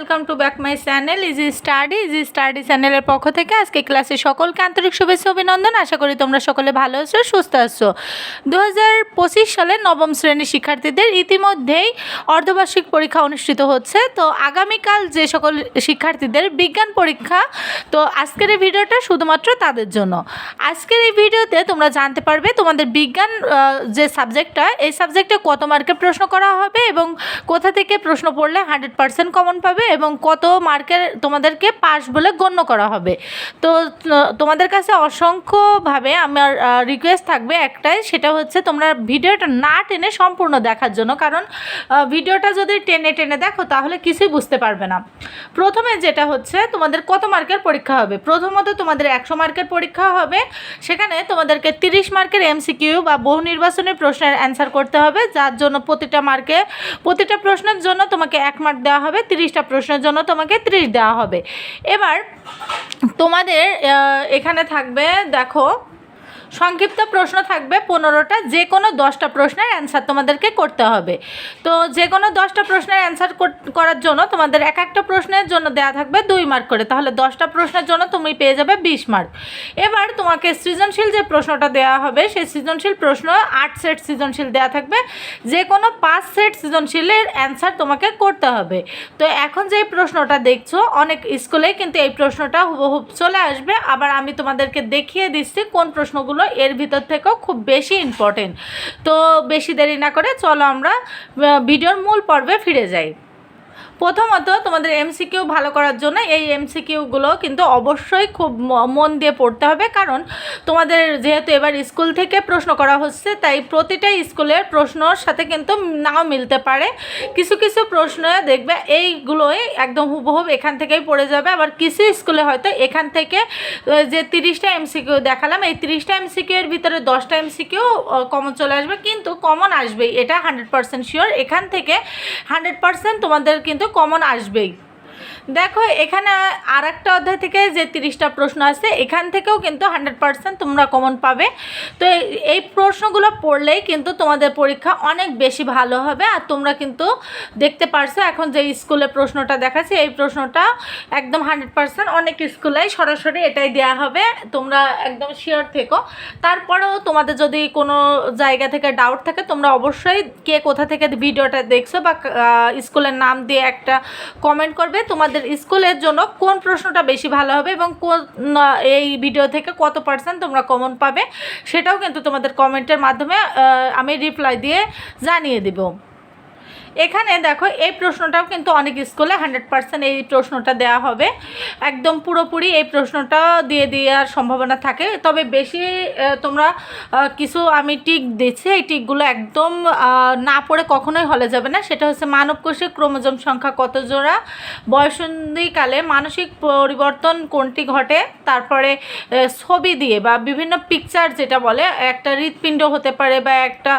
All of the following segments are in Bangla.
Welcome to back my channel easy study easy study চ্যানেলের পক্ষ থেকে আজকে ক্লাসে সকলকে আন্তরিক শুভেচ্ছা অভিনন্দন। আশা করি তোমরা সকলে ভালো আছো, সুস্থ আছো। দু হাজার পঁচিশ সালে নবম শ্রেণির শিক্ষার্থীদের ইতিমধ্যেই অর্ধবার্ষিক পরীক্ষা অনুষ্ঠিত হচ্ছে। তো আগামীকাল যে সকল শিক্ষার্থীদের বিজ্ঞান পরীক্ষা, তো আজকের এই ভিডিওটা শুধুমাত্র তাদের জন্য। আজকের এই ভিডিওতে তোমরা জানতে পারবে তোমাদের বিজ্ঞান যে সাবজেক্টটা এই সাবজেক্টে কত মার্কের প্রশ্ন করা হবে এবং কোথা থেকে প্রশ্ন পড়লে হান্ড্রেড পার্সেন্ট কমন পাবে এবং কত মার্কের তোমাদেরকে পাস বলে গণ্য করা হবে। তো তোমাদের কাছে অসংখ্যভাবে আমার রিকোয়েস্ট থাকবে একটাই, সেটা হচ্ছে তোমরা ভিডিওটা না টেনে সম্পূর্ণ দেখার জন্য, কারণ ভিডিওটা যদি টেনে টেনে দেখো, তাহলে কিছুই বুঝতে পারবে না। প্রথমে যেটা হচ্ছে, তোমাদের কত মার্কের পরীক্ষা হবে? প্রথমত তোমাদের একশো মার্কের পরীক্ষা হবে, সেখানে তোমাদেরকে তিরিশ মার্কের এমসিকিউ বা বহু নির্বাচনী প্রশ্নের অ্যান্সার করতে হবে, যার জন্য প্রতিটা মার্কে, প্রতিটা প্রশ্নের জন্য তোমাকে এক মার্ক দেওয়া হবে, তিরিশটা প্রশ্নের জন্য তোমাকে ত্রিশ দেওয়া হবে। এবার তোমাদের এখানে থাকবে দেখো সংক্ষিপ্ত প্রশ্ন থাকবে পনেরোটা যে কোনো দশটা প্রশ্নের অ্যান্সার তোমাদেরকে করতে হবে। তো যে কোনো দশটা প্রশ্নের অ্যান্সার করার জন্য তোমাদের এক একটা প্রশ্নের জন্য দেওয়া থাকবে দুই মার্ক করে, তাহলে দশটা প্রশ্নের জন্য তুমি পেয়ে যাবে বিশ মার্ক এবার তোমাকে সৃজনশীল যে প্রশ্নটা দেওয়া হবে, সেই সৃজনশীল প্রশ্ন আট সেট সৃজনশীল দেওয়া থাকবে। যে কোনো পাঁচ সেট সৃজনশীলের অ্যান্সার তোমাকে করতে হবে। তো এখন যে প্রশ্নটা দেখছ, অনেক স্কুলে কিন্তু এই প্রশ্নটা হুবহুব চলে আসবে। আবার আমি তোমাদেরকে দেখিয়ে দিচ্ছি কোন প্রশ্নগুলো এর ভিতর থেকেও খুব বেশি ইম্পর্টেন্ট তো বেশি দেরি না করে চলো আমরা ভিডিওর মূল পর্বে ফিরে যাই। প্রথমত তোমাদের এমসিকিউ ভালো করার জন্য এই এমসিকিউগুলো কিন্তু অবশ্যই খুব মন দিয়ে পড়তে হবে। কারণ তোমাদের যেহেতু এবার স্কুল থেকে প্রশ্ন করা হচ্ছে, তাই প্রতিটা স্কুলের প্রশ্নর সাথে কিন্তু নাও মিলতে পারে। কিছু কিছু প্রশ্ন দেখবে এইগুলোই একদম হুবহুব এখান থেকেই পড়ে যাবে। আবার কিছু স্কুলে হয়তো এখান থেকে যে তিরিশটা এমসিকিউ দেখালাম, এই তিরিশটা এমসিকিউ এর ভিতরে দশটা এমসিকিউ কমন চলে আসবে। কিন্তু কমন আসবেই, এটা হান্ড্রেড পার্সেন্ট শিওর এখান থেকে হান্ড্রেড পার্সেন্ট তোমাদের কিন্তু কমন আসবেই। দেখো, এখানে আর একটা অধ্যায় থেকে যে তিরিশটা প্রশ্ন আছে, এখান থেকেও কিন্তু হান্ড্রেড পার্সেন্ট তোমরা কমন পাবে। তো এই- প্রশ্নগুলো পড়লেই কিন্তু তোমাদের পরীক্ষা অনেক বেশি ভালো হবে আর তোমরা কিন্তু দেখতে পারছ এখন যে স্কুলে প্রশ্নটা দেখাচ্ছে, এই প্রশ্নটা একদম হান্ড্রেড পার্সেন্ট অনেক স্কুলেই সরাসরি এটাই দেওয়া হবে। তোমরা একদম শিওর থেকো। তারপরেও তোমাদের যদি কোনো জায়গা থেকে ডাউট থাকে, তোমরা অবশ্যই কে কোথা থেকে ভিডিওটা দেখছ বা স্কুলের নাম দিয়ে একটা কমেন্ট করবে। তোমাদের স্কুলের জন্য কোন প্রশ্নটা বেশি ভালো হবে এবং কোন এই ভিডিও থেকে কত পার্সেন্ট তোমরা কমন পাবে, সেটাও কিন্তু তোমাদের কমেন্টের মাধ্যমে আমি রিপ্লাই দিয়ে জানিয়ে দেবো। এখানে দেখো, এই প্রশ্নটাও কিন্তু অনেক স্কুলে হান্ড্রেড পার্সেন্ট এই প্রশ্নটা দেওয়া হবে। একদম পুরোপুরি এই প্রশ্নটা দিয়ে দেওয়ার সম্ভাবনা থাকে। তবে বেশি তোমরা কিছু আমি টিক দিচ্ছি, এই টিকগুলো একদম না পড়ে কখনোই হলে যাবে না। সেটা হচ্ছে মানব মানবকোষে ক্রোমোজম সংখ্যা কত জোড়া বয়সন্ধিকালে মানসিক পরিবর্তন কোনটি ঘটে, তারপরে ছবি দিয়ে বা বিভিন্ন পিকচার যেটা বলে, একটা হৃৎপিণ্ড হতে পারে বা একটা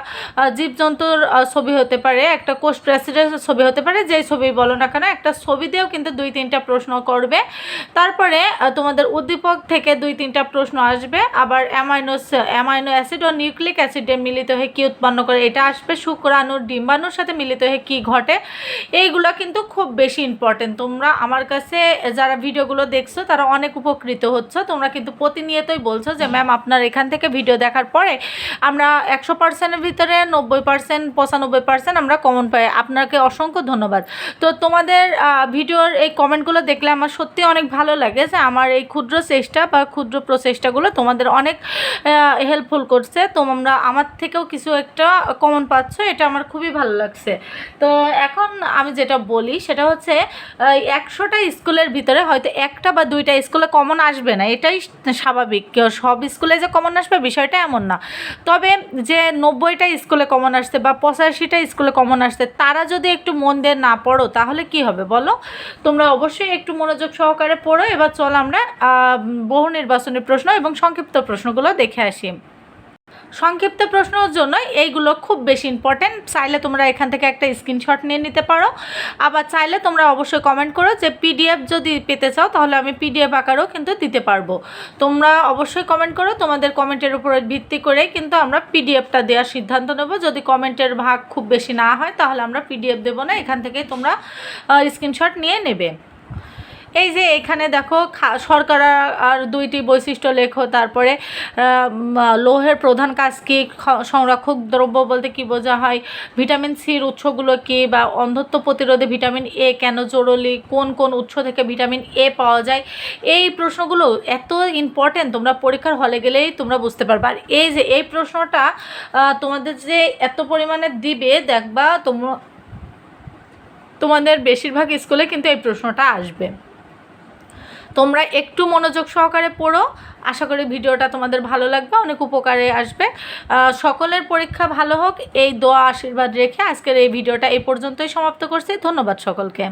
জীবজন্তুর ছবি হতে পারে, একটা কোষ প্রেসিডেন্টের ছবি হতে পারে, যেই ছবি বলো না কেন, একটা ছবি দিয়েও কিন্তু দুই তিনটা প্রশ্ন করবে। তারপরে তোমাদের উদ্দীপক থেকে দুই তিনটা প্রশ্ন আসবে। আবার অ্যামাইনো অ্যামাইনো অ্যাসিড ও নিউক্লিক অ্যাসিডে মিলিত হয়ে কী উৎপন্ন করে, এটা আসবে শুক্রাণুর ডিম্বাণুর সাথে মিলিত হয়ে কী ঘটে। এইগুলো কিন্তু খুব বেশি ইম্পর্টেন্ট তোমরা আমার কাছে, যারা ভিডিওগুলো দেখছ, তারা অনেক উপকৃত হচ্ছে। তোমরা কিন্তু প্রতিনিয়তই বলছো যে, ম্যাম, আপনার এখান থেকে ভিডিও দেখার পরে আমরা একশো পার্সেন্টের ভিতরে, নব্বই পার্সেন্ট পঁচানব্বই পার্সেন্ট আমরা কমন পাই। আপনাকে অসংখ্য ধন্যবাদ। তো তোমাদের ভিডিওর এই কমেন্টগুলো দেখলে আমার সত্যি অনেক ভালো লাগে যে আমার এই ক্ষুদ্র চেষ্টা বা ক্ষুদ্র প্রচেষ্টাগুলো তোমাদের অনেক হেল্পফুল করছে। তোমরা আমার থেকেও কিছু একটা কমন পাচ্ছ, এটা আমার খুবই ভালো লাগছে। তো এখন আমি যেটা বলি সেটা হচ্ছে একশোটা স্কুলের ভিতরে হয়তো একটা বা দুইটা স্কুলে কমন আসবে না, এটাই স্বাভাবিক। সব স্কুলে যে কমন আসবে বিষয়টা এমন না। তবে যে নব্বইটা স্কুলে কমন আসছে বা পঁচাশিটা স্কুলে কমন আসছে তারা যদি একটু মন দিয়ে না পড়ো, তাহলে কি হবে বলো? তোমরা অবশ্যই একটু মনোযোগ সহকারে পড়ো। এবার চল আমরা বহু নির্বাচনের প্রশ্ন এবং সংক্ষিপ্ত প্রশ্নগুলো দেখে আসি। সংক্ষিপ্ত প্রশ্নের জন্য এইগুলো খুব বেশি ইম্পর্টেন্ট চাইলে তোমরা এখান থেকে একটা স্ক্রিনশট নিয়ে নিতে পারো। আবার চাইলে তোমরা অবশ্যই কমেন্ট করো যে পিডিএফ যদি পেতে চাও, তাহলে আমি পিডিএফ আকারও কিন্তু দিতে পারব। তোমরা অবশ্যই কমেন্ট করো, তোমাদের কমেন্টের উপর ভিত্তি করেই কিন্তু আমরা পিডিএফটা দেওয়ার সিদ্ধান্ত নেব। যদি কমেন্টের ভাগ খুব বেশি না হয়, তাহলে আমরা পিডিএফ দেবো না। এখান থেকেই তোমরা স্ক্রিনশট নিয়ে নেবে। এই যে এখানে দেখো শর্করা আর দুইটি বৈশিষ্ট্য লেখো, তারপরে লোহের প্রধান কাজ কী সংরক্ষক দ্রব্য বলতে কি বোঝা হয়, ভিটামিন সির উৎসগুলো কী, বা অন্ধত্ব প্রতিরোধে ভিটামিন এ কেন জরুরি, কোন কোন উৎস থেকে ভিটামিন এ পাওয়া যায়, এই প্রশ্নগুলো এত ইম্পর্টেন্ট তোমরা পরীক্ষার হলে গেলেই তোমরা বুঝতে পারবে। আর এই যে, এই প্রশ্নটা তোমাদের যে এত পরিমাণে দিবে, দেখবা তোমরা তোমাদের বেশিরভাগ স্কুলে কিন্তু এই প্রশ্নটা আসবে। তোমরা একটু মনোযোগ সহকারে পড়ো। আশা করি ভিডিওটা তোমাদের ভালো লাগবে, অনেক উপকারে আসবে। সকলের পরীক্ষা ভালো হোক। এই দোয়া আশীর্বাদ রেখে আজকের এই ভিডিওটা এই পর্যন্তই সমাপ্ত করছি। ধন্যবাদ সকলকে।